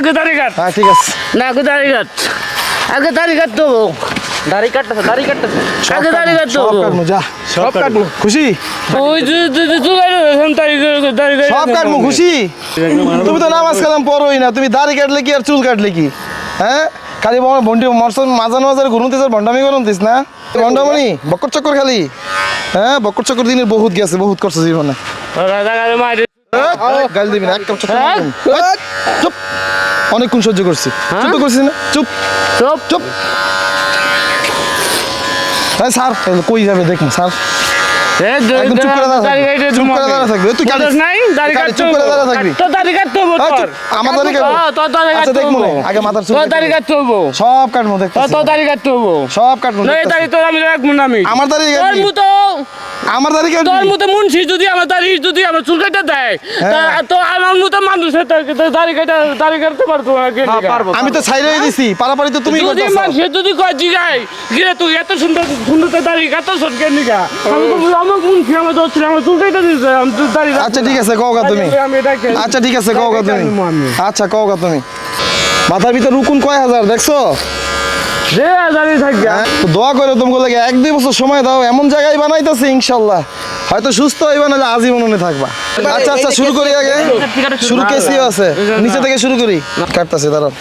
আগে দাড়ি কাট। হ্যাঁ ঠিক আছে। না আগে দাড়ি কাট। আগে দাড়ি কাট তো দাড়ি কাটতেছে দাড়ি কাটতেছে। আগে দাড়ি কাট তো সব কাটবো যা সব কাটবো। খুশি? ওই যে যে- যে চুল কাটো এখন দাড়ি দাড়ি কাট সব কাটবো খুশি? তুমি তো নামাজ কালাম পড়োই না তুমি দাড়ি কাটলে কি আর চুল কাটলে কি? হ্যাঁ? খালি বন্ডি মরসন মাজান মাজার ঘুরুন দিস ভণ্ডামি করুন দিস না? ভণ্ডামণি বক্কর চক্কর খালি। হ্যাঁ বক্কর চক্কর দিনের বহুত গেছে বহুত করছে জীবনে। গাল দিবি না এক চুপ। অনেকক্ষণ সহ্য করছি। চুপ তো করছিস না? চুপ। চুপ। চুপ। হ্যাঁ স্যার কই যাবে দেখুন স্যার। সব কাটবো তোর দাড়ি কাটতে হব। সব কাটবো। তোর আমি রাখব না আমি। আমার দাড়ি তোর মতো আমার দাড়ি তোর মতো মুন্সি যদি আমার দাড়ি যদি আমার চুল কাটা দেয়। তো আমার মতো মানুষের তা- তা- দাড়ি কাটা দাড়ি কাটতে পারতো না কে হ্যাঁ আমি তো দিছি। পারাপারি তো তুমি যদি মানুষের যদি কয় জিগাই গিয়ে তুই এত সুন্দর সুন্দর দাড়ি কাটছ কে নিগা আমি আমার মুন্সি আমার দোষ ছিল, আমার চুল কাটা দিয়েছে আমি তো দাড়ি রাখব আচ্ছা না। ঠিক আছে কওগা তুমি। আমি এটাকে আচ্ছা ঠিক আছে কওগা তুমি। আমি। আচ্ছা কওগা তুমি। মাথার ভিতর রুকুন কয় হাজার দেখছ? যে দাড়ি থাকবে। হ্যাঁ? তো দোয়া করে তোমাকে লাগে এক দুই বছর সময় দাও এমন জায়গায় বানাইতেছে ইনশাল্লাহ। হয়তো সুস্থ হইবা নাহলে আজীবনে থাকবা। আচ্ছা আচ্ছা শুরু করি আগে। শুরু কেসিও আছে। নিচে থেকে শুরু করি। কাটতাছে দাঁড়াও।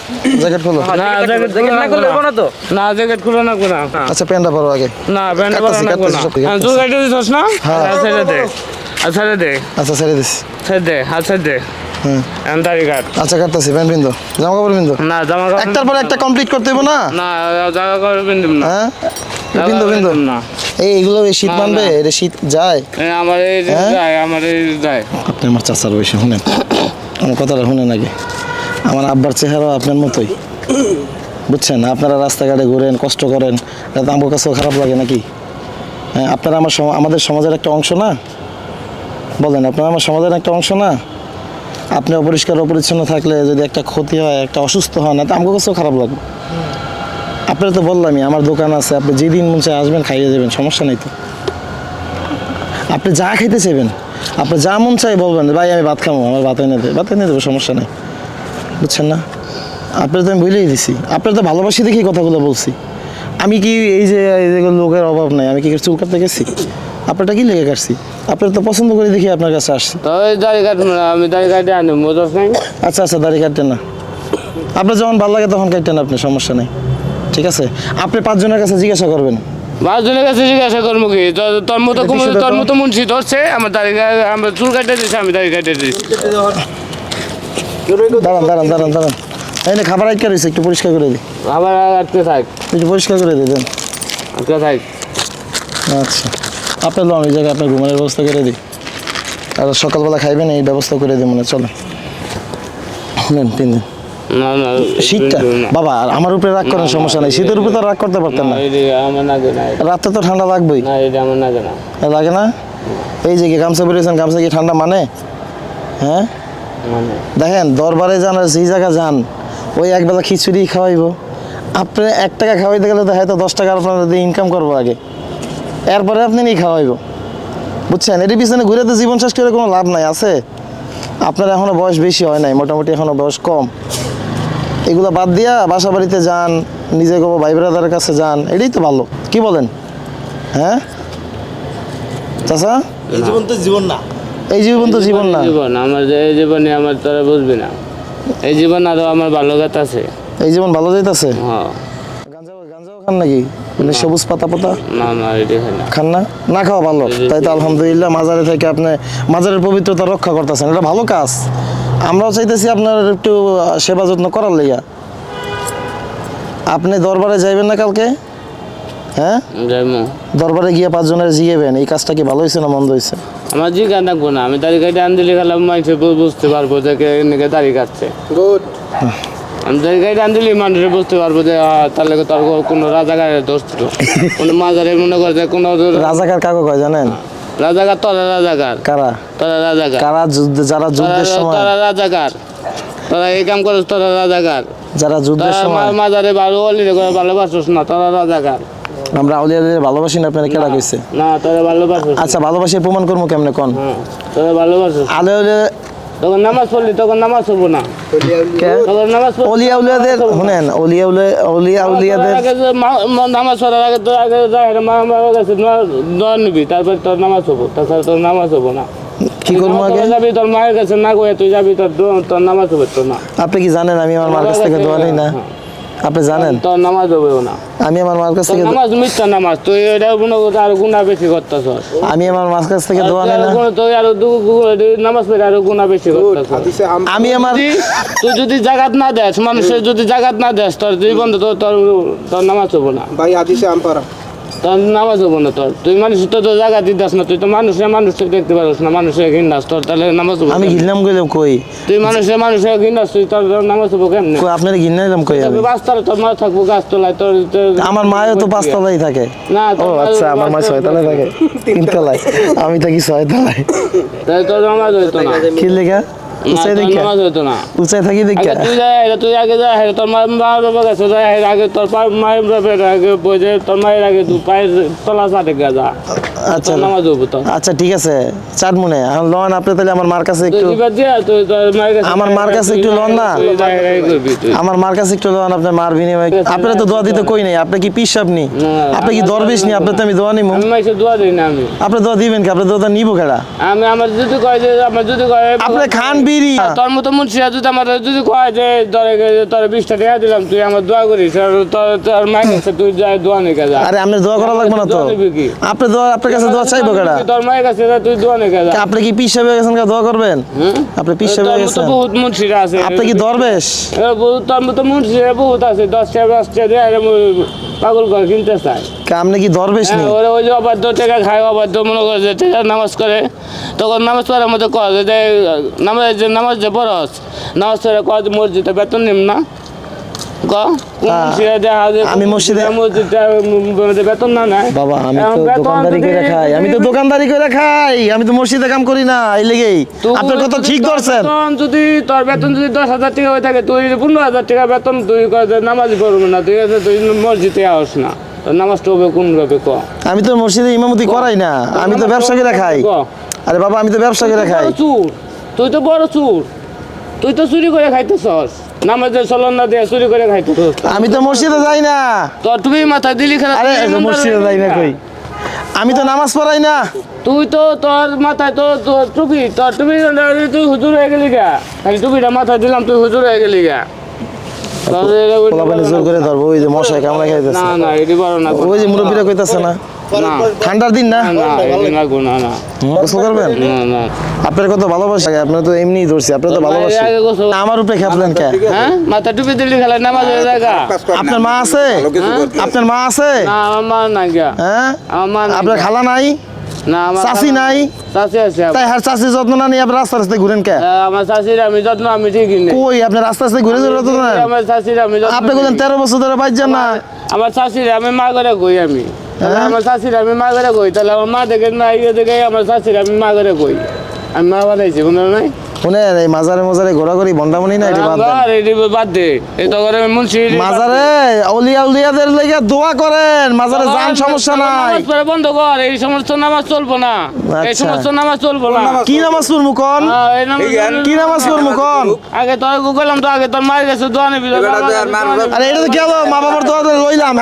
জ্যাকেট খোলো। না জ্যাকেট জ্যাকেট না করলে না। তো? না জ্যাকেট খুলে না কোনা আচ্ছা প্যান্টটা পরো আগে। না প্যান্ট কাটতাছি, পরা না। কোনা ঠিক আছে। দিছস না? হ্যাঁ। আচ্ছা ছেড়ে দে। আচ্ছা ছেড়ে দে। আচ্ছা ছেড়ে দিস। ছেড়ে দে ছেড়ে দে। কাট আচ্ছা কাটতাছি প্যান্ট বিন্দু জামা কাপড় বিন্দু না জামা কাপড় একটার পর একটা কমপ্লিট করতে হইব না? না জামা কাপড় পিন্দিম না। হ্যাঁ? বিন্দু বিন্দু না। এই এগুলো শীত মানবে? এটা শীত যায়? আমার এই হ্যাঁ? যায় আমার এই যায়। আপনি আমার চাচার বয়সে শুনেন। আমার কথাটা শুনেন আগে। আমার আব্বার চেহারা আপনার মতোই। বুঝছেন? আপনারা রাস্তাঘাটে ঘোরেন কষ্ট করেন আমার কাছেও খারাপ লাগে নাকি? হ্যাঁ আপনারা আমার আমাদের সমাজের একটা অংশ না? বলেন আপনারা আমার সমাজের একটা অংশ না? আপনি অপরিষ্কার অপরিচ্ছন্ন থাকলে যদি একটা ক্ষতি হয়, একটা অসুস্থ হন তো আমার কাছেও খারাপ লাগবে। আপনারা তো বললামই, আমার দোকান আছে, আপনি যেদিন মন চায় আসবেন, খাইয়ে যাবেন সমস্যা নেই তো। আপনি যা খাইতে চাইবেন, আপনি যা মন চাই বলবেন, ভাই আমি ভাত খাব আমার ভাত এনে দেবে ভাত এনে দেবো, সমস্যা নেই। বুঝছেন না? আপনার তো আমি বলেই দিছি। আপনার তো ভালোবাসি দেখি কথাগুলো বলছি। আমি কি এই যে এই যে লোকের অভাব নাই, আমি কি চুল কাটতে গেছি? আপনারটা কি লেগে কাটছি? আপনার তো পছন্দ করে দেখি আপনার কাছে আসছি। তবে দাড়ি কাটবো না আমি দাড়ি কাটে আনি নাই? আচ্ছা আচ্ছা দাড়ি কাটতেন না। আপনার যখন ভালো লাগে তখন কাটতেন আপনি সমস্যা নেই। ঠিক আছে? আপনি পাঁচজনের কাছে জিজ্ঞাসা করবেন। পাঁচজনের কাছে জিজ্ঞাসা করব কি? তোর- মতো তোর মতো মুন্সি ধরছে আমার দাড়ি আমার চুল কাটে দিছে আমি দাড়ি কাটে দিছি। দাঁড়ান দাঁড়ান দাঁড়ান দাঁড়ান। এই নে খাবার আটকে রয়েছে একটু পরিষ্কার করে দিই। আবার আটকে থাক। একটু পরিষ্কার করে দিই দেন। আটকে থাক। আচ্ছা। আপনার লোন এই জায়গায় আপনার ঘুমানোর ব্যবস্থা করে দিই। আর সকালবেলা খাইবেন এই ব্যবস্থা করে দিই মনে চলে নেন তিন দিন। শীতটা? বাবা আমার উপরে রাগ করেন সমস্যা নেই। শীতের উপরে তো রাগ করতে পারতেন না, রাতে তো ঠান্ডা লাগবেই। লাগে না। এই যে গামছা বেরিয়েছেন গামছা কি ঠান্ডা মানে? হ্যাঁ? মানে। দেখেন দরবারে যান আর যেই জায়গা যান ওই একবেলা খিচুড়ি খাওয়াইবো। আপনি এক টাকা খাওয়াইতে গেলে তো হয়তো দশ টাকা আপনার দিয়ে ইনকাম করব আগে। এরপরে আপনি নিয়ে খাওয়াইবো বুঝছেন? এটির পিছনে ঘুরে তো জীবন শেষ করে কোনো লাভ নাই আছে? আপনার এখনও বয়স বেশি হয় নাই মোটামুটি এখনও বয়স কম। এগুলো বাদ দিয়া বাসা বাড়িতে যান নিজে গো ভাই ব্রাদারের কাছে যান এটাই তো ভালো। কি বলেন? হ্যাঁ? চাচা? এই জীবন তো জীবন না। এই জীবন তো জীবন না। জীবন আমার যে এই জীবনে আমার তোরা বুঝবি না। এই জীবন আরও আমার ভালো গাত আছে। এই জীবন ভালো যাইতেছে? হ্যাঁ। খান নাকি? মানে সবুজ পাতা পাতা? না না এটা হয় খান না? না খাওয়া ভালো। তাই তো আলহামদুলিল্লাহ মাজারে থেকে আপনি মাজারের পবিত্রতা রক্ষা করতেছেন। এটা ভালো কাজ। আমরাও চাইতেছি আপনার একটু সেবা যত্ন করার লেগা আপনি দরবারে যাইবেন না কালকে? হ্যাঁ? যাইমু। দরবারে গিয়ে পাঁচজনের জিগেবেন এই কাজটা কি ভালো হয়েছে না মন্দ হয়েছে আমার জি গান রাখব না। আমি দাড়ি কাটে আন দিলে খেলাম মানুষে বুঝতে পারব যে কে এনেকে দাড়ি কাটছে গুড মানুষে বুঝতে পারব যে তোর কোনো রাজাকারের দোষ ছিল। কোনো মাজারে মনে করে যে কোনো রাজাকার কাকে কয় জানেন? রাজাকার তোরা রাজাকার। কারা? তোরা রাজাকার। কারা যুদ্ধ যারা তোরা যুদ্ধের সময় তোরা রাজাকার। তোরা এই কাম করিস তোরা রাজাকার। যারা যুদ্ধের তোরা সময় মা- মাজারে ভালো অলি করে ভালোবাসিস না তোরা রাজাকার। আমরা আউলিয়াদের ভালোবাসি না আপনারা কেডা কইছে? না তোরা আচ্ছা ভালোবাসি প্রমাণ করব কেমনে কোন? হ্যাঁ তোরা হলে তখন নামাজ পড়লি তখন নামাজ হব না। তখন নামাজ অলিয়া উলিয়াদের শুনেন অলিয়া উলিয়া অলিয়া উলিয়াদের নামাজ পড়ার আগে তো আগে মা বাবার কাছে দোয়া নিবি তারপর তোর নামাজ হব তাছাড়া তোর নামাজ হব না। কি করব আগে? তোরা যাবি তোর মায়ের কাছে না গিয়ে তুই যাবি তোর তোর নামাজ হবে তো না আপনি কি জানেন আমি আমার মার কাছ থেকে দোয়া নেই না? আপনি জানেন? তোর নামাজ হবে না। আমি আমার মার কাছ থেকে নামাজ মিথ্যা নামাজ তুই এটা মনে আর গুণা বেশি করতেছ আমি আমার মার কাছ থেকে দোয়া নেই না। তুই আর নামাজ পড়ে আর গুণা বেশি করতেছ আমি আমার তুই যদি জাগাত না দেস মানুষের যদি জাগাত না দেস তোর জীবন তো তোর তোর নামাজ হব না। ভাই আদিসে আম তোর নামাজ হব না তোর। তুই মানুষ তো তোর জায়গা দিতাস না তুই তো মানুষের মানুষকে দেখতে পারিস না মানুষের ঘিন্নাস তোর তাহলে নামাজ হব আমি? ঘিরলাম কইলাম কই? তুই মানুষের মানুষের ঘিন্নাস তুই তোর নামাজ হব কেমনে? কই আপনার ঘিরলাম কই আমি? তুই বাস্তবে তোর মা থাকব গাছ তোলায় তোর আমার মায়ও তো পাঁচতলাই থাকে। না ও আচ্ছা আমার মা ছয়তলায় থাকে। তিনতলায় আমি থাকি ছয়তলায় তাই তোর নামাজ হইতো না। কি লেখা উচাই দেখা। নামাজ হইতো না। উচাই থাকি দেখা। তুই যাই তুই আগে যা হেরে, তোর মা মা বাবা কাছে যা আগে তোর পা- মায়ের আগে তোর মায়ের আগে তুই পায়ের তলা সাথে গা যা। আচ্ছা। নামাজ আচ্ছা ঠিক আছে। চাট মনে লন আপনি তাহলে আমার মার কাছে একটু আমার মার কাছে একটু লন না। আমার মার কাছে একটু লন আপনার মার বিনিময়ে আপনারা তো দোয়া দিতে কই নাই? আপনি কি পিসাব নি? আপনি কি দরবেশ নি? আপনি তো আমি দোয়া নিমু। আমি দোয়া দিই না আমি। আপনি দোয়া দিবেন কি? আপনি দোয়া নিবো কেডা? আমি আমার যদি কয় যে আমার যদি কয় আপনি খান বিড়ি। তোর মতো মুন্সিয়া যদি আমার যদি কয় যে তোর তোর বিশটা টাকা দিলাম তুই আমার দোয়া করিস আর তোর তোর মায়ের কাছে তুই যা দোয়া নিয়ে যা আরে আপনি দোয়া করা লাগবে না তো। দোয়া আপনি দোয়া আপনার কাছে দোয়া চাইব কেডা? তোর মায়ের কাছে তুই দোয়া আপনি কি পিস সাহেবের গেছেন কা? দোয়া করবেন? আপনি পিস সাহেবের মতো বহুত আছে। আপনি কি দরবেশ? বহুত- মতো মুন্সিরা বহুত আছে। দশটা দশটা দিয়ে এরম পাগল করে কিনতে চায়। আপনি কি দরবেশ হ্যাঁ, ওরা ওই যে অবাধ্য টাকা খায় অবাধ্য মনে করে যে টাকা নামাজ করে। তখন নামাজ পড়ার মধ্যে কয় যে নামাজ যে নামাজ যে পড়স নামাজ পড়ে কয় মসজিদে বেতন নিম না? আমি মসজিদে- মসজিদে মসজিদে বেতন না বাবা আমি তো দোকানদারি করে খাই। আমি তো দোকানদারি করে খাই। আমি তো মসজিদে কাম করি না এই লেগেই। তুই আপনার কথা ঠিক তোর ধরছেন। যদি তোর বেতন যদি দশ হাজার টাকা হয়ে থাকে তুই পনেরো হাজার টাকা বেতন তুই নামাজ পড়বি না তুই আছে তুই মসজিদে আস না। নামাজটা হবে ক? আমি তো মসজিদে ইমামতি করাই না। আমি তো ব্যবসা করে খাই। ক। আরে বাবা আমি তো ব্যবসা করে খাই। চুর। তুই তো বড় চুর। তুই তো চুরি করে খাইতেছস। নামাজের চলন না দিয়ে চুরি করে আমি তো মসজিদে যাই না। তোর তুমি মাথায় দিলি খেলা আরে মসজিদে যাই না কই? আমি তো নামাজ পড়াই না। তুই তো তোর মাথায় তো তোর টুপি তোর টুপি তুই হুজুর হয়ে গেলি গা। খালি টুপিটা মাথায় দিলাম তুই হুজুর হয়ে গেলি গা। জোর করে ধরবো ওই যে মশাই কামড়া খাইতেছে। না না এটি বড় না ওই যে মুরব্বীরা কইতাছে না না। ঠান্ডার দিন না? না এটি না না। না গোসল করবেন? না না। আপনার কত ভালোবাসা? আপনার তো এমনিই ধরছি আপনার তো ভালোবাসা। আমার উপরে খেপলেন কে? হ্যাঁ? মাথা টুপি দিলি খেলা নামাজ হয়ে যায় আপনার মা আছে? আপনার মা আছে? না আমার মা না হ্যাঁ? আমার নাই আপনার খালা নাই? না আমার চাচি নাই। চাচি আছে তাই হার চাচির যত্ন না নিয়ে আপনি রাস্তা রাস্তায় ঘুরেন কে? হ্যাঁ, আমার চাচির আমি যত্ন আমি ঠিকই নেই। কই আপনি রাস্তা রাস্তায় ঘুরে ঘুরে যত্ন নেন? আমার চাচির আমি আপনি বছর ধরে না। আমার চাচির আমি মা করে কই আমি? হ্যাঁ? আমার শাশুড়ি আমি মা করে কই? তাহলে আমার মা দেখে না ইয়ে দেখে আমার শাশুড়ি আমি মা করে কই? আমি মা বানাইছি কোনো নাই? শুনেন এই মাজারে মাজারে ঘোরাঘুরি ভন্ডামনি না এটি বাদ এটি বাদ দে। এই তো করে মুন্সি মাজারে অলিয়া উলিয়াদের লেগে দোয়া করেন মাজারে যান সমস্যা নাই। নামাজ পড়া বন্ধ কর এই সমস্ত নামাজ চলবো না। এই আচ্ছা। সমস্ত নামাজ চলবো না। কি নামাজ পড়মু কোন? কি নামাজ পড়মু কোন? আগে তোর তো আগে তোর মায়ের কাছে দোয়া নিবি। আরে এটা তো গেল মা বাবার দোয়া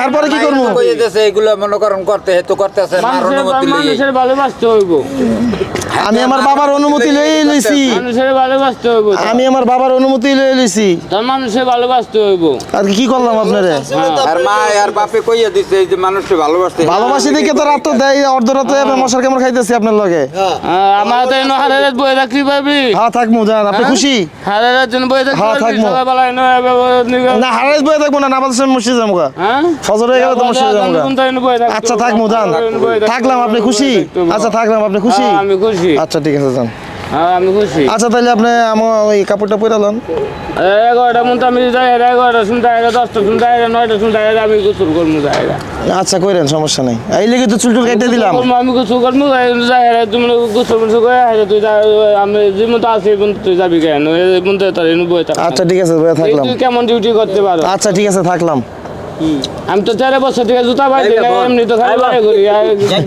এরপরে কি দিয়েছে এগুলো মনে করতে হেতু করতেছে মার মানুষের অনুমতি লিয়ে মানুষের ভালোবাসতে হইব। আমি আমার বাবার অনুমতি লই লইছি। মানুষের ভালোবাসতে হইব আমি আমার বাবার অনুমতি লই লইছি। তোর মানুষের ভালোবাসতে হইব। আর কি করলাম আপনারে? আর মা আর বাপে কইয়ে দিছে এই যে মানুষকে ভালোবাসতে। ভালোবাসি দেখে তো রাত তো দেয় অর্ধরাতে মশার কামড় খাইতেছি আপনার লগে। হ্যাঁ, আমার তো এনে বয়ে থাকতে পারবি হ্যাঁ যান আপনি খুশি? হ্যাঁ, থাকব। সকালবেলা এনে এভাবে না বয়ে থাকব না নামাজ মসজিদ যাব গা। হ্যাঁ? ফজর হয়ে গেল তো মসজিদ যাব আচ্ছা বয়ে থাকতে থাকলাম আপনি খুশি। আচ্ছা থাকলাম আপনি খুশি? হ্যাঁ, আমি খুশি। আচ্ছা ঠিক আছে যান। হ্যাঁ আমি খুশি। আচ্ছা তাহলে আপনি আমার ওই কাপড়টা পরে লন। এগারোটা মন আমি যাই এগারোটা শুনতে এগারো দশটা শুনতে এগারো নয়টা শুনতে এগারো আমি গোসল করব যাই আচ্ছা কইরেন সমস্যা নাই। এই লেগে তো চুল টুল কেটে দিলাম। আমি গোসল করব যাই তুমি গোসল গোসল করে হেরে তুই যা আমি যে মতো আছি এই তুই যাবি কেন? এই পর্যন্ত তোর বয়ে আচ্ছা ঠিক আছে থাকলাম। তুই কেমন ডিউটি করতে পারো? আচ্ছা ঠিক আছে থাকলাম। আমি তো তেরো বছর থেকে জুতা পাইছি না এমনি তো খালি আর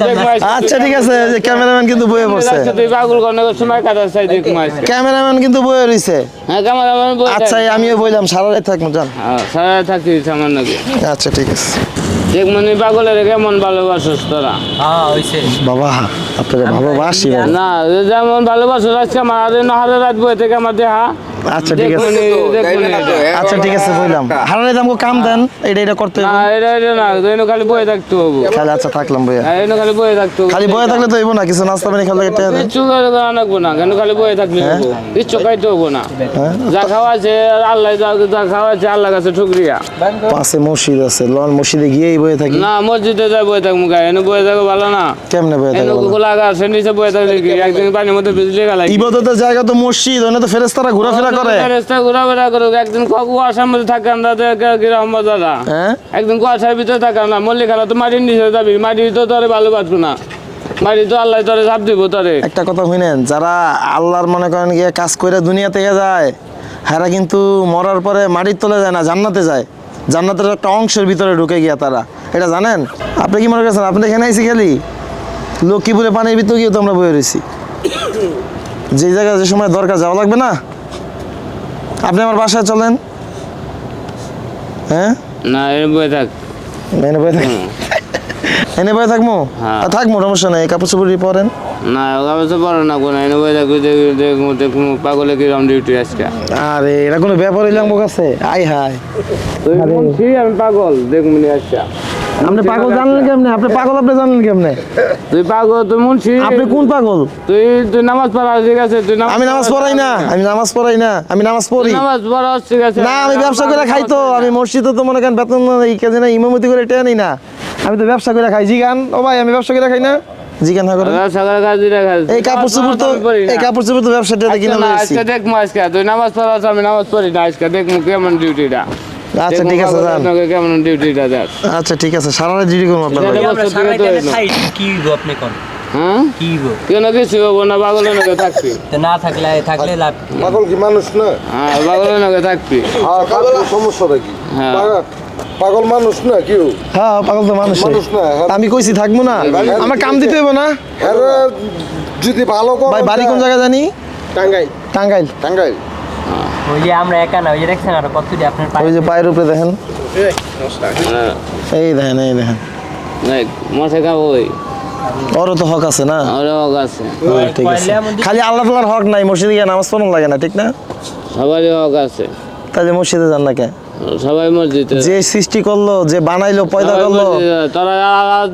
দেখব আজকে আচ্ছা ঠিক আছে যে ক্যামেরাম্যান কিন্তু বয়ে পড়ছে। তুই পাগল করনে সময় কাটাচ্ছি দেখব আজকে ক্যামেরাম্যান কিন্তু বয়ে রইছে। হ্যাঁ আমার বই আচ্ছা এই আমিও বললাম সারা রাত থাকব যান। হ্যাঁ সারা থাকতে দিচ্ছে আমার নাকি আচ্ছা ঠিক আছে। দেখব নি পাগলের কেমন ভালোবাসস তোরা? হ্যাঁ হইছে। বাবা আপনারা ভালোবাসি বাবা। না যেমন ভালোবাসস আজকে আমার নাহারে রাত বই থেকে আমার দেহা আচ্ছা ঠিক আছে। আচ্ছা ঠিক আছে হারারে দামকে কাম দেন এটা এটা করতে হবে। এটা এটা না এনে খালি বয়ে থাকতে হব। খালি আচ্ছা থাকলাম বইয়া। হ্যাঁ, খালি বয়ে থাকতে হবে। খালি বয়ে থাকলে তো হইব না কিছু নাস্তা পানি খেলে এটা লাগবো না কেন খালি বয়ে থাকলে হব কিচ্ছু খাইতে হব না। হ্যাঁ। যা খাওয়া আছে আল্লাহ যা যা খাওয়া আছে আল্লাহ কাছে ঠুকরিয়া পাশে মসজিদ আছে লন মসজিদে গিয়েই বয়ে থাকি। না মসজিদে যা বয়ে থাকব গায়ে এনে বয়ে থাকো ভালো না। কেমনে বয়ে এনে থাকি? গোলা গাছের নিচে বয়ে থাকলে কি? একদিন পানির মধ্যে বিজলি গেলাই। ইবাদতের জায়গা তো মসজিদ ওখানে তো ফেরেস্তারা ঘোরাফেরা করে? রাস্তা ঘোরাফেরা একদিন ক- কুয়াশার মধ্যে থাকে আমরা গ্রাম বাজারা হ্যাঁ? একদিন কুয়াশার ভিতরে তো মাটির নিচে যাবি তো তোরে ভালো না। মাটি তো আল্লাহ তোরে চাপ দিব তোরে। একটা কথা শুনেন যারা আল্লাহর মনে করেন গিয়ে কাজ করে দুনিয়া থেকে যায় হেরা কিন্তু মরার পরে মাটির তলে যায় না জান্নাতে যায়। জান্নাতের একটা অংশের ভিতরে ঢুকে গিয়া তারা। এটা জানেন? আপনি কি মনে করছেন আপনি এখানে আইসি খালি? লক্ষ্মীপুরে পানির ভিতরে গিয়ে তো আমরা বয়ে রয়েছি যে জায়গায় যে সময় দরকার যাওয়া লাগবে না? আপনি আমার বাসায় চলেন। হ্যাঁ? না এনে বয়ে থাক। এনে বয়ে থাক। এনে বয়ে থাকব হ্যাঁ। থাকব সমস্যা নেই। কাপড় চোপড় পরেন। না ওখানে তো বড় না কোনো এনে বয়ে থাকবি পাগলে কিরম ডিউটি আজকে। আরে এটা কোনো ব্যাপার হইলাম কাছে? আই হাই আমি পাগল দেখব নি আজকে। আপনি পাগল জানলেন কেমনে? আপনি পাগল আপনি জানলেন কেমনে? তুই পাগল তুই মুন্সি। আপনি কোন পাগল? তুই তুই নামাজ পড়া ঠিক আছে? তুই আমি নামাজ পড়াই না আমি নামাজ পড়াই না আমি নামাজ পড়ি। নামাজ পড়া ঠিক আছে? না আমি ব্যবসা করে খাই তো আমি মসজিদে তো মনে করেন বেতন এই কাজে না ইমামতি করে টেয়া না। আমি তো ব্যবসা করে খাই জিগান। ও ভাই আমি ব্যবসা করে খাই না। হা করে। এই কাপড় চোপড় তো এই কাপড় চোপড় তো ব্যবসাটা কিনে আচ্ছা, না, লইছি আজকে তুই নামাজ পড়া আমি নামাজ পড়ি না আজকে দেখব কেমন ডিউটিটা আচ্ছা ঠিক আছে যান। কেমন ডিউটিটা দেখ আচ্ছা ঠিক আছে সারা রাত ডিউটি করব আপনার। কি আপনি কোন? হ্যাঁ? কি হইব? কেন কিছু হব না পাগলের নগে থাকবি। তো না থাকলে থাকলে লাভ কি? পাগল কি মানুষ না? হ্যাঁ পাগলের নগে থাকবি। আর পাগল সমস্যাটা কি? হ্যাঁ। পাগল- পাগল মানুষ না কেউ? হ্যাঁ পাগল তো মানুষ মানুষ না, হ্যাঁ। আমি কইছি থাকব না। আমার কাম দিতে হবে না। এর যদি ভালো করো ভাই বাড়ি কোন জায়গায় জানি? টাঙ্গাইল। টাঙ্গাইল। টাঙ্গাইল। ওই যে আমরা একা না ওই যে দেখছেন আর কত দিয়ে আপনার ওই যে পায়ের উপরে দেখেন। হ্যাঁ, এই দেখেন এই দেখেন। দেখ, খাব ওই। ওরও তো হক আছে না? হক আছে। ঠিক আছে। খালি আল্লাহ তালার হক নাই মসজিদে গিয়ে নামাজ পড়ানো লাগে না ঠিক না? সবারই হক আছে। তাহলে মসজিদে যান না কে? সবাই মসজিদে। যে সৃষ্টি করল যে বানাইলো পয়দা করল।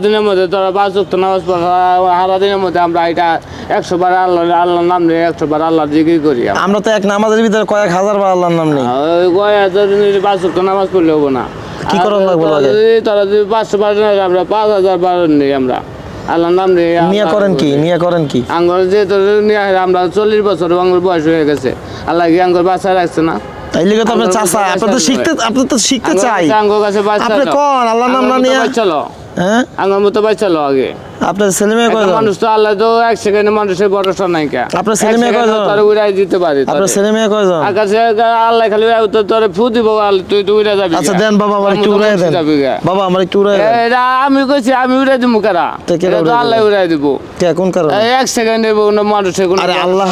দিনের মধ্যে তোরা পাঁচ ওয়াক্ত নামাজ সারা দিনের মধ্যে আমরা এটা একশো বার আল্লাহ আল্লাহর নাম নিয়ে একশো বার আল্লাহ জিকির করি আমরা। তো এক নামাজের ভিতরে কয়েক হাজার বার আল্লাহর নাম নেই। ওই কয় হাজার পাঁচ ওয়াক্ত নামাজ পড়লে হব না। কি করা লাগবে তোরা লাগে? যদি- পাঁচশো বার নেয়, আমরা পাঁচ হাজার বার নেই আমরা। আল্লাহর নাম নেই মিয়া করেন কি? মিয়া করেন কি? আঙ্গর নিয়ে আমরা চল্লিশ বছর আঙ্গুর বয়স হয়ে গেছে। আল্লাহ কি আঙ্গুর বাচ্চা রাখছে না? লিগে তো আপনার আপনি তো শিখতে আপনি তো শিখতে চাই। আপনি কোন? আল্লাহর নাম না নিয়ে বাচ্চা লো। হ্যাঁ? আঙ্গুর মতো ভাই লো আগে। আপনার ছেলে মেয়ে কয়জন? মানুষ তো আল্লাহ তো এক সেকেন্ডে মানুষের ভরসা নাই কা? আপনার ছেলে মেয়ে কয়জন? তোরে উড়াই দিতে পারে আপনার ছেলে মেয়ে কয়জন? আকাশে আল্লাহ খালি তো তোরে ফু দিব আল্লাহ, তুই তুই উড়ে যাবি আচ্ছা দেন বাবা আমার একটু উড়াই দেন। বাবা আমার একটু উড়াই দেন। এটা আমি কইছি আমি উড়ে দিব কারা? এটা তো আল্লাহ উড়াই দিব। কে কোন কারণে? এক সেকেন্ডে কোনো মানুষের কোনো আরে আল্লাহ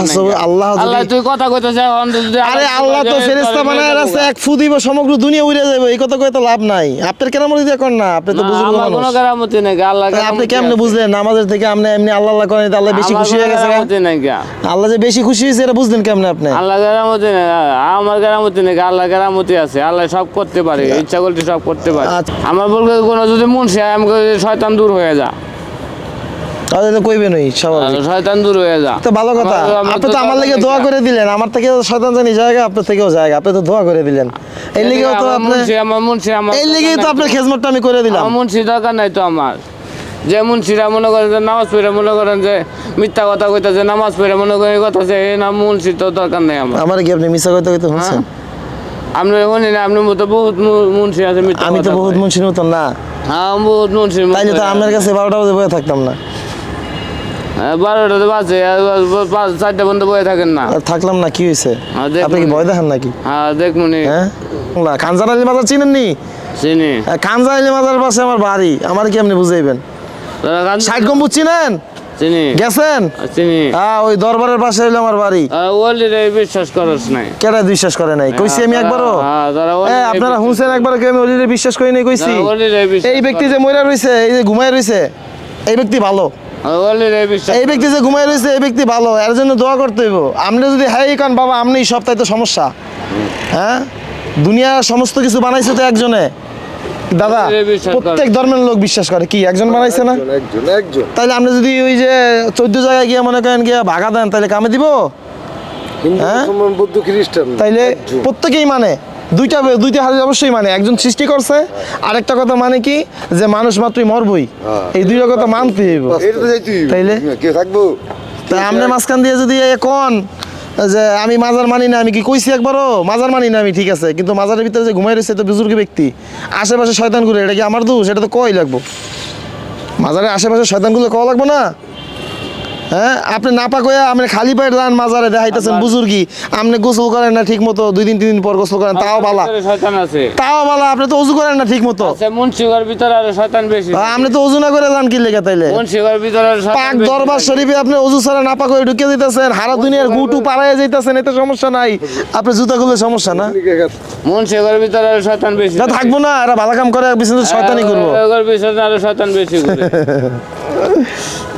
আল্লাহ আল্লাহ তুই কথা কইতেছে এখন যদি আরে আল্লাহ তো কইতে, ফেরেশতা বানায় রাখছে এক ফু দিব সমগ্র দুনিয়া উড়ে যাবে এই কথা কয়ে তো লাভ নাই। আপনার কেন মনে দিয়ে করেন না আপনি তো না, বুঝুন আমার কোনো কেরামতি নাই আল্লাহ আপনি কেমনে আছে। বুঝলেন নামাজের থেকে আপনি এমনি আল্লাহ আল্লাহ করেন আল্লাহ বেশি খুশি হয়ে গেছে। আল্লাহ যে বেশি খুশি হয়েছে এটা বুঝলেন কেমনে আপনি? আল্লাহ কেরামতি নেই আমার কেরামতি নেই আল্লাহ কেরামতি আছে। আল্লাহ সব করতে পারে ইচ্ছা করতে সব করতে পারে। আচ্ছা। আমার বলতে কোনো যদি মুন্সি হয় আমাকে শয়তান দূর হয়ে যা। তাহলে তো কইবেন ওই স্বাভাবিক। শয়তান দূর হয়ে যা। তো ভালো কথা। আমার- আমার আপনি তো তো আমার লেগে দোয়া করে দিলেন। আমার থেকে শয়তান জানি জায়গা আপনার থেকেও জায়গা। আপনি তো দোয়া করে দিলেন। এই লেগেও তো আমার আপনি আমার মুন্সি আমার এই লেগেই তো আপনার খেজমতটা আমি করে দিলাম। আমার দরকার নাই তো আমার। যে মুন্সিরা মনে করেন যে নামাজ পড়ে মনে করেন যে মিথ্যা কথা কইতাছে নামাজ পড়ে মনে করেন কথা যে না মুন্সি তো দরকার নাই আমার। আমার কি আপনি মিশা কথা কইতে শুনছেন? আপনি শুনি না আপনার মতো বহুত মুন্সি আছে মিথ্যা আমি তো বহুত। মুন্সির মতন না। হ্যাঁ বহুত মুন্সি তাইলে তো আপনার কাছে বারোটা বাজে বয়ে থাকতাম না। হ্যাঁ, বারোটাতে বাজে আর পাঁচ চারটা পর্যন্ত বয়ে থাকেন না। আর থাকলাম না কি হয়েছে হ্যাঁ, আপনি কি ভয় দেখেন নাকি? হ্যাঁ দেখুন হ্যাঁ? খানজান আলী মাজার চিনেন নি চিনি খানজাইলি মাজার পাশে আমার বাড়ি আমার কি আপনি বুঝাইবেন? ষাট গম্বুজ চিনেন? চিনি। গেছেন? চিনি। হ্যাঁ ওই দরবারের পাশে হইল আমার বাড়ি। ওলি রে বিশ্বাস করস নাই। বিশ্বাস করে নাই? কইছি আমি একবারও? হ্যাঁ, ওলি আপনারা হুনছেন একবার কি আমি বিশ্বাস করি নাই কইছি? ওলি রে বিশ্বাস এই ব্যক্তি যে মইরা রইছে এই যে ঘুমায় রইছে এই ব্যক্তি ভালো। এই ব্যক্তি যে ঘুমায় রইছে এই ব্যক্তি ভালো। এর জন্য দোয়া করতে হইব। আপনি যদি হ্যাঁ কান বাবা আপনি সব তাই তো সমস্যা। হ্যাঁ? দুনিয়ার সমস্ত কিছু বানাইছে তো একজনে। দাদা। প্রত্যেক ধর্মের লোক বিশ্বাস করে। কি একজন বানাইছে না? একজন আপনি যদি ওই যে চোদ্দ জায়গায় গিয়ে মনে করেন গিয়ে ভাগা দেন তাহলে কামে দিব? হ্যাঁ? মুসলমান বৌদ্ধ খ্রিস্টান তাইলে প্রত্যেকেই মানে। দুইটা দুইটা হাজার অবশ্যই মানে। একজন সৃষ্টি করছে আরেকটা কথা মানে কি? যে মানুষ মাত্রই মরবই। হ্যাঁ। এই দুইটা কথা মানতে হইব। তাইলে? কে থাকব? তা আমরা মাঝখান দিয়ে যদি কোন যে আমি মাজার মানি না, আমি কি কইছি একবারও? মাজার মানি না, আমি ঠিক আছে। কিন্তু মাজারের ভিতরে যে ঘুমাই রয়েছে তো বুজুর্গ ব্যক্তি। আশেপাশে শয়তান ঘুরে এটা কি আমার দোষ? এটা তো কই লাগবো। মাজারের আশেপাশে শয়তানগুলো কওয়া লাগবো না? হ্যাঁ? আপনি নাপাক হয়ে আপনি খালি পায়ে যান মাজারে দেখাইতেছেন বুজুর্গি। আপনি গোসল করেন না ঠিক মতো দুই দিন তিন দিন পর গোসল করেন তাও বালা। শয়তান আছে। তাও বালা আপনি তো অজু করেন না ঠিক মতো আছে মুন্সিগর ভিতরে আর শয়তান বেশি। আপনি তো অজু না করে যান কি লেগে তাইলে? মুন্সিগর ভিতরে আর শয়তান পাক দরবার শরীফে আপনি অজু ছাড়া না পাক হয়ে ঢুকে দিতেছেন হারা দুনিয়ার গুটু পাড়ায় যাইতেছেন এতে সমস্যা নাই। আপনি জুতা খুলে সমস্যা না? মুন্সিগর ভিতরে আর শয়তান বেশি। না থাকব না এরা ভালো কাম করে বিশেষ শয়তানি করব। আরও শয়তান বেশি। করে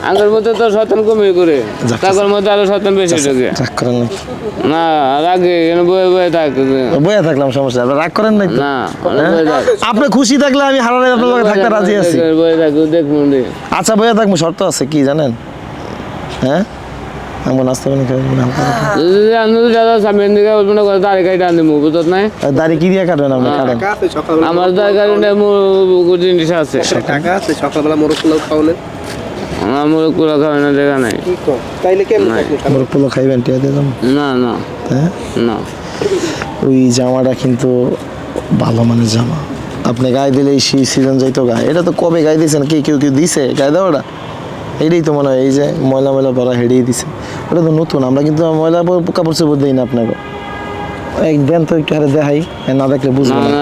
আগের মধ্যে তো কমই করে মধ্যে আরও বেশি ঢোকে। রাগ করেন না। না রাগে এখানে বয়ে বয়ে থাকে বইয়া থাকলাম সমস্যা আপনি রাগ করেন নাই না বয়ে থাকে। আপনি খুশি থাকলে আমি হারালে আপনার লগে থাকতে রাজি আছি। বয়ে থাকে দেখুন আচ্ছা থাকব শর্ত আছে কি জানেন? হ্যাঁ? আমার নাস্তা পানি খাবেন না যদি আমি দাদা সামনের দিকে বলব না করে দাঁড়িয়ে গাড়ি টান দিব বুঝত নাই? দাড়ি কি দিয়ে কাটবেন আপনি? কাটেন। আমার জিনিস আছে। টাকা আছে সকালবেলা মোরগ পোলাও খাওয়ালেন আমার কুড়া খাবে না দেখা নাই। তাইলে কেমন নাই। মোরগ খাইবেন টিয়া দিয়ে না না। হ্যাঁ? না। ওই জামাটা কিন্তু ভালো মানের জামা। আপনি গায়ে দিলে শীত সিজন যাইতো গায়ে। এটা তো কবে গায়ে দিয়েছেন কি কেউ কেউ দিছে? গায়ে দেওয়াটা এটাই তো মনে হয় এই যে ময়লা ময়লা ভরা হেঁটেই দিছে। ওটা তো নতুন আমরা কিন্তু ময়লা কাপড় চোপড় দিই না আপনাকে। এক দেন তো একটু দেখাই না দেখলে বুঝব না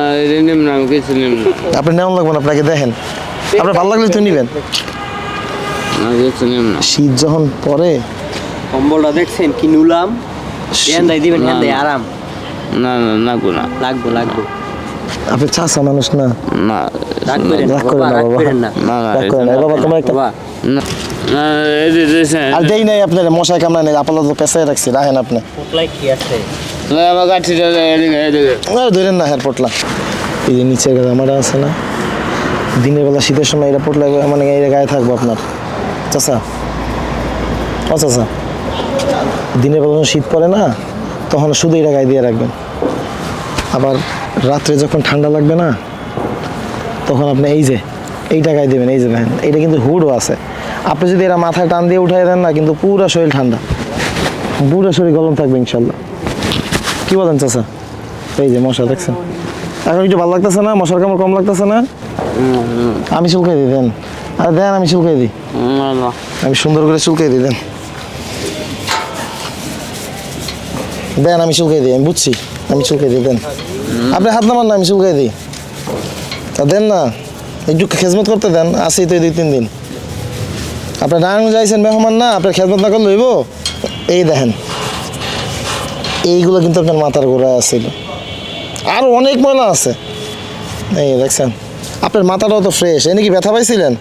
আপনি নেওয়া লাগবে না আপনাকে দেখেন। আপনার ভালো লাগলে তো নিবেন। শীত যখন পরে কম্বলটা দেখছেন কি নুলাম? হ্যান্দাই দিবেন হ্যান্দাই আরাম না। না না গো না। লাগবো লাগবো। আপনি চাষা মানুষ না? না রাগ করেন না বাবা। না না। না রাগ করেন না। বাবা তোমার একটা না না এই যে দিয়েছেন আর দেই নাই আপনার মশাই কামড়া নেই আপাতত রাখছি রাখেন আপনি। কি আছে? ধরেন না হ্যাঁ পটলা। এই যে নিচের গায়ে আমারটা আছে না। দিনের বেলা শীতের সময় এটা পটলা মানে এটা গায়ে থাকব আপনার। চাচা। ও চাচা। দিনের বেলা যখন শীত পড়ে না তখন শুধু এটা গায়ে দিয়ে রাখবেন। আবার রাত্রে যখন ঠান্ডা লাগবে না তখন আপনি এই যে এইটা গায়ে দেবেন এই যে দেখেন এটা কিন্তু হুডও আছে। আপনি যদি এরা মাথায় টান দিয়ে উঠাই দেন না কিন্তু পুরো শরীর ঠান্ডা। পুরো শরীর গরম থাকবে ইনশাল্লাহ। কি বলেন চাচা? এই যে মশা দেখছেন। এখন একটু ভালো লাগতেছে না? মশার কামড় কম লাগতেছে না? আমি চুলকাই দিই দেন। আর দেন আমি চুলকাই দিই। আমি সুন্দর করে চুলকাই দিই দেন। দেন আমি চুলকাই দিই আমি বুঝছি। আমি চুলকাই দিই দেন। আপনি হাত নামান না আমি চুলকাই দিই। তা দেন না একটু খেজমত করতে দেন আসি তো দুই তিন দিন। আপনার নারায়ণ যাইছেন মেহমান না আপনার খেজমত না করলে হইব? এই দেখেন এইগুলো কিন্তু আপনার মাথার গোড়ায় আছিল আরও অনেক ময়লা আছে। এই দেখছেন আপনার মাথাটাও তো ফ্রেশ এনে কি ব্যথা পাইছিলেন?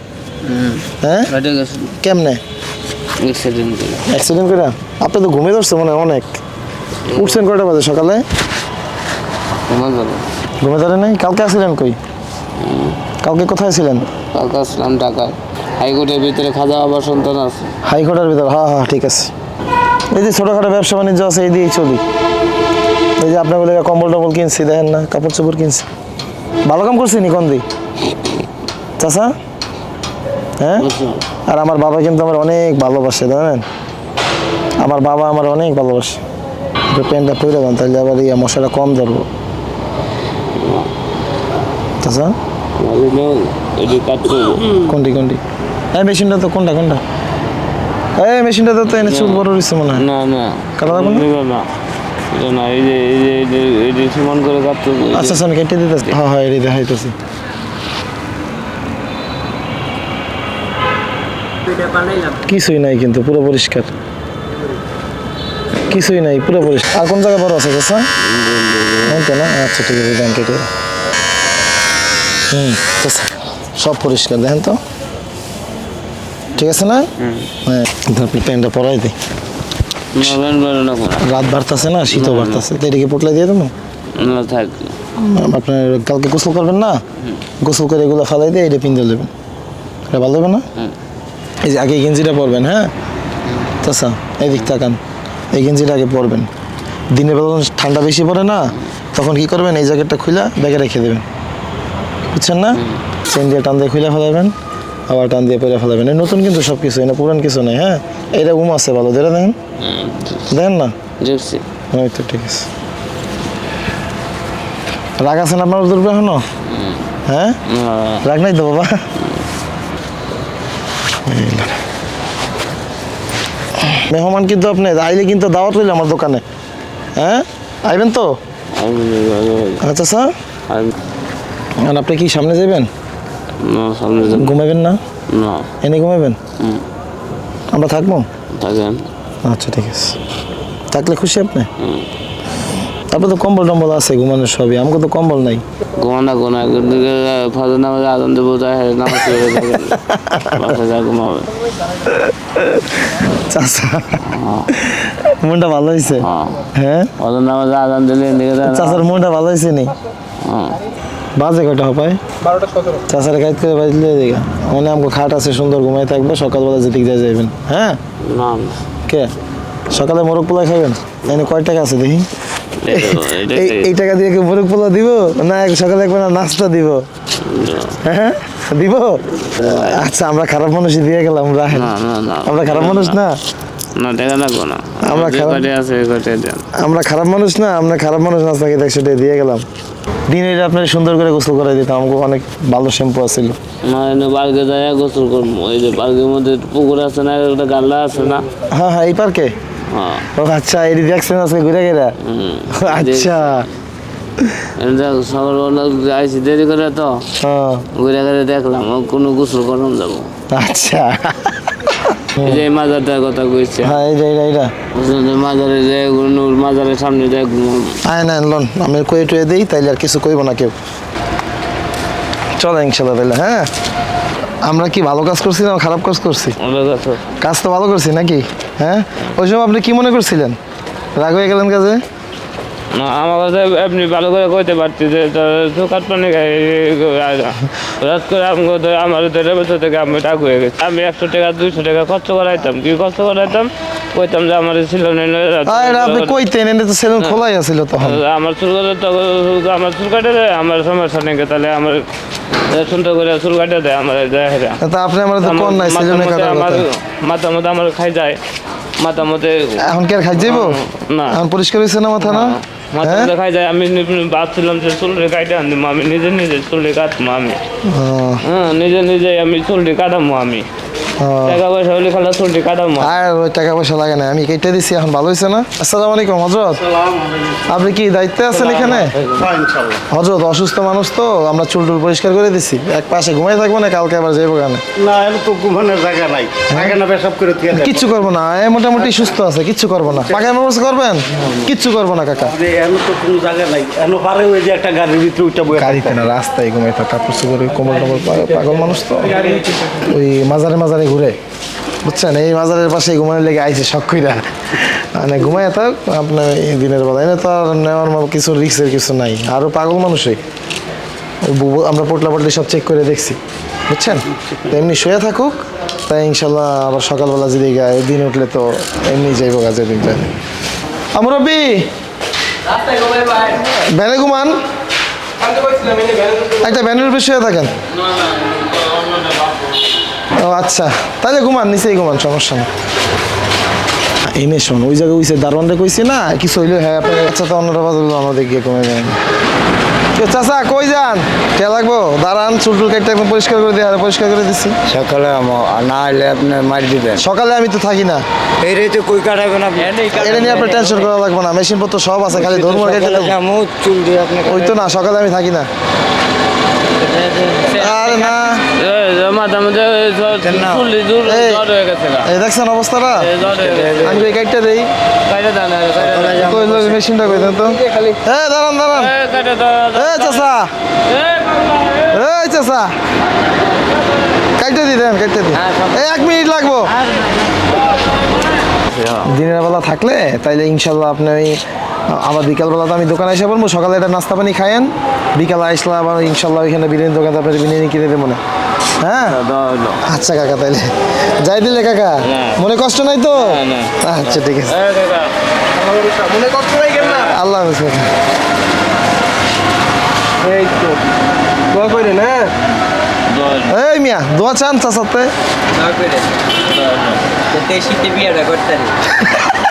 হ্যাঁ? কেমনে? অ্যাক্সিডেন্ট করে। আপনি তো ঘুমিয়ে ধরছে মনে হয় অনেক। উঠছেন কয়টা বাজে সকালে? ঘুমে ধরে নাই? কালকে আসছিলেন কই? কালকে কোথায় ছিলেন? কাকা আসলাম ঢাকায়। হাইকোর্টের ভিতরে খাজা বাবার সন্তান আছে। হাইকোর্টের ভিতর? হ্যাঁ হ্যাঁ ঠিক আছে। এই যে ছোটোখাটো ব্যবসা বাণিজ্য আছে এই দিয়েই চলি। এই যে আপনার বলে কম্বল টম্বল কিনছি দেখেন না কাপড় চোপড় কিনছি। ভালো কাম করছি নি কোন দি চাষা হ্যাঁ আর আমার বাবা কিন্তু আমার অনেক ভালোবাসে জানেন আমার বাবা আমার অনেক ভালোবাসে একটু প্যান্টটা পরে দেন তাহলে আবার ইয়ে মশাটা কম ধরবো চাষা কোনটি কোনটি এই মেশিনটা তো কোনটা কোনটা এই মেশিনটা তো এনে চুল বড় রয়েছে মনে হয় না না কাটা না? না এই যে এই যে এই যে যে করে কাটতে আচ্ছা আচ্ছা আমি কেটে দিতেছি হ্যাঁ হ্যাঁ এটি দেখাইতেছি এটা বানাইলাম কিছুই নাই কিন্তু পুরো পরিষ্কার। কিছুই নাই পুরো পরিষ্কার। আর কোন জায়গায় বড় আছে চাচা না? আচ্ছা ঠিক আছে ব্যাংকে হুম সব পরিষ্কার দেখেন তো। ঠিক আছে না? হ্যাঁ আপনি প্যান্টটা পরাই দিই রাত বাড়তেছে না শীতও বাড়তেছে। তো এটাকে পোটলাই দিয়ে দেবো? না থাক। আপনার কালকে গোসল করবেন না? গোসল করে এগুলো ফালাই দিয়ে এটা পিন্দে দেবেন। এটা ভালো হবে না? এই যে আগে এই গেঞ্জিটা পরবেন হ্যাঁ? চাচা এদিক তাকান। এই গেঞ্জিটা আগে পরবেন। দিনের বেলা ঠান্ডা বেশি পড়ে না তখন কি করবেন? এই জ্যাকেটটা খুলে ব্যাগে রেখে দেবেন। বুঝছেন না? চেন দিয়ে টান দিয়ে খুলে ফেলাবেন আবার টান দিয়ে পরে ফেলাবেন এই নতুন কিন্তু সব কিছু না পুরান কিছু নেই হ্যাঁ? এটা উম আছে ভালো ধরে দেখেন। দেখেন না? ওই তো ঠিক আছে। রাগ আছেন আপনার দুর্বে এখনও? হ্যাঁ? রাগ নাই তো বাবা? এই। মেহমান কিন্তু আপনি আইলে কিন্তু দাওয়াত রইল আমার দোকানে। হ্যাঁ? আইবেন তো? আচ্ছা স্যার। আর আপনি কি সামনে যাবেন? না সামনে যান ঘুমাবেন না? না। এনে ঘুমাবেন? আমরা থাকব? থাকেন। আচ্ছা ঠিক আছে। থাকলে খুশি আপনি? তারপরে তো কম্বল টম্বল আছে ঘুমানোর সবই আমাকে তো কম্বল নাই। ঘুমানা ঘুমা ফাজর নামাজে আদান দেবো তাই নামাজ পড়ে বাসা যা ঘুমাবে। চাচা মনটা ভালো হয়েছে? হ্যাঁ। হ্যাঁ? ফাজর নামাজে আদান দিলে এদিকে চাচার মনটা ভালো হয়েছে নি? হ্যাঁ। বাজে কয়টা হবে চাচার কাজ করে বাজলে দিকে মানে আমাকে খাট আছে সুন্দর ঘুমাই থাকবে সকালবেলা যেদিক যায় যাবেন হ্যাঁ? না কে? সকালে মোরগ পোলা খাবেন এনে কয় টাকা আছে দেখি? এই টাকা দিয়ে কি পোলা দিব? না এক সকালে একবার নাস্তা দিব? হ্যাঁ? দিব? আচ্ছা আমরা খারাপ মানুষই দিয়ে গেলাম রাহেন না না না। আমরা খারাপ মানুষ না? না লাগবো না। আমরা খারাপ- আছে আমরা মানুষ না আমরা খারাপ মানুষ না একশো টাকা দিয়ে গেলাম। দিনে এটা আপনার সুন্দর করে গোসল করে দিতাম আমাকে অনেক ভালো শ্যাম্পু আছিল। বার্গে যায় গোসল করব এই যে বার্গের মধ্যে পুকুর আছে না একটা গাল্লা আছে না? হ্যাঁ হ্যাঁ এই পার্কে? ও আচ্ছা এটি দেখছেন আজকে ঘুরে গেরা। আচ্ছা। সকালবেলা আইসি দেরি করে তো। ঘুরে ঘুরে দেখলাম ও কোনো গোসল করলাম যাব আচ্ছা। এই যে মাজারটার কথা কইছে। হ্যাঁ মাজারে যে নূর মাজারের সামনে যায় আয় না লোন আমি টয়ে দিই তাইলে আর কিছু কইব না কেউ। চলো ইনশাল্লাহ তাইলে হ্যাঁ? আমরা কি ভালো কাজ করছি না খারাপ কাজ করছি। কাজ তো ভালো করছি নাকি? হ্যাঁ? ওই সময় আপনি কি মনে করছিলেন? রাগ হয়ে গেলেন কাজে? আমার কাছে আপনি ভালো করে কইতে পারছি যে দোকান পানি রাত করে আমাকে আমার দেড় বছর থেকে আমি রাগ হয়ে গেছি। আমি একশো টাকা, দুইশো টাকা খরচ করাইতাম। কি খরচ করাইতাম? কইতাম যে আমার আরে আপনি কইতেন এনে তো সেলুন খোলাই আছিল তখন। আমার চুল কাটে আমার চুল কাটে আমার সমস্যা নেই তাহলে আমার সুন্দর করে চুল কাটে দেয় আমার দেয় হেরা তা আপনি আমার তো কোন নাই সেলুনে মধ্যে আমার কথা। মাথার আমার খাই যায় মাথার মধ্যে এখন কি আর খাই যাইব? না। এখন পরিষ্কার হয়েছে না মাথা না? হ্যাঁ? খাই যায় আমি ভাবছিলাম যে কাটে আমি নিজে নিজে চুলটি আমি। হ্যাঁ নিজে নিজে আমি কাটাবো আমি। টাকা পয়সা হলে খালা চুলটি কাটাবো আর টাকা পয়সা লাগে না আমি কেটে দিছি এখন ভালো হয়েছে না? আসসালামু আলাইকুম হজরত। আপনি কি দায়িত্বে আছেন এখানে? হজরত অসুস্থ মানুষ তো আমরা চুল টুল পরিষ্কার করে দিছি। এক পাশে ঘুমাই থাকব না কালকে আবার যাইবো না তো ঘুমানোর জায়গা নাই। পায়খানা পেশাব করে কিচ্ছু করব না এ মোটামুটি সুস্থ আছে কিচ্ছু করব না। পাকায় ব্যবস্থা করবেন? কিচ্ছু করব না কাকা। যে তো কোনো জায়গা নাই। এর পারে ওই যে একটা গাড়ির ভিতরে উঠে বয়ে গাড়িতে না রাস্তায় ঘুমাই থাকা কাপড় চোপড় পাগল মানুষ তো। ওই মাঝারে মাজারে মাজারে ঘুরে। বুঝছেন? এই মাজারের পাশে ঘুমানোর লেগে আইছে কইরা। মানে ঘুমাই থাক, আপনার দিনের বেলা। এনে তো আর নেওয়ার মতো কিছু রিক্সের কিছু নাই। আরও পাগল মানুষই। আমরা পোটলা পোটলি সব চেক করে দেখছি। বুঝছেন? তো এমনি শুয়ে থাকুক, তাই ইনশাল্লাহ আবার সকালবেলা যদি দিন উঠলে তো এমনি যাইব কাজে দিন যাবে আমরবি ভ্যানে ঘুমান। একটা ভ্যানের উপরে শুয়ে থাকেন। আচ্ছা তাহলে ঘুমান নিচেই ঘুমান সমস্যা না এনে শোন ওই জায়গায় ওইসে দারোয়ানরে কইছি না কিছু হইলে হ্যাঁ আপনার আচ্ছা তো অন্যরা বাজার আমাদের গিয়ে কমে যায় চাচা কই যান? কে লাগবো দাঁড়ান চুল টুল কেটে একদম পরিষ্কার করে দিয়ে পরিষ্কার করে দিচ্ছি সকালে না হলে আপনি মারি দিবেন। সকালে আমি তো থাকি না। এই রেতে কই কাটাবেন আপনি? এটা নিয়ে আপনার টেনশন করা লাগবে না মেশিন পত্র সব আছে খালি ধর্ম কেটে দেবো। চুল দিয়ে আপনি ওই তো না সকালে আমি থাকি না। আরে না। এই। হয়ে। এই দেখছেন অবস্থাটা? এই হয়ে আমি দেই। লোক মেশিনটা কই তো। দাঁড়ান দাঁড়ান। এ। এই কাইটে দি দেন দি। এই এক মিনিট লাগবো। দিনের বেলা থাকলে তাইলে ইনশাল্লাহ আপনি ওই আবার বিকালবেলা তো আমি দোকানে এসে বলব সকালে একটা নাস্তা পানি খায়েন বিকালে আসলে আবার ইনশাল্লাহ ওইখানে বিরিয়ানি দোকানে আপনার বিরিয়ানি কিনে দেবো না। হ্যাঁ? আচ্ছা কাকা তাইলে। যাই দিলে কাকা মনে কষ্ট নাই তো? আচ্ছা ঠিক আছে। এ, কাকা। মনে কষ্ট নাই কেন? না আল্লাহ হাফিজ কাকা। এই তো। দোয়া এই মিয়া দোয়া চান চাচাতে। শীতে বিয়েটা করতে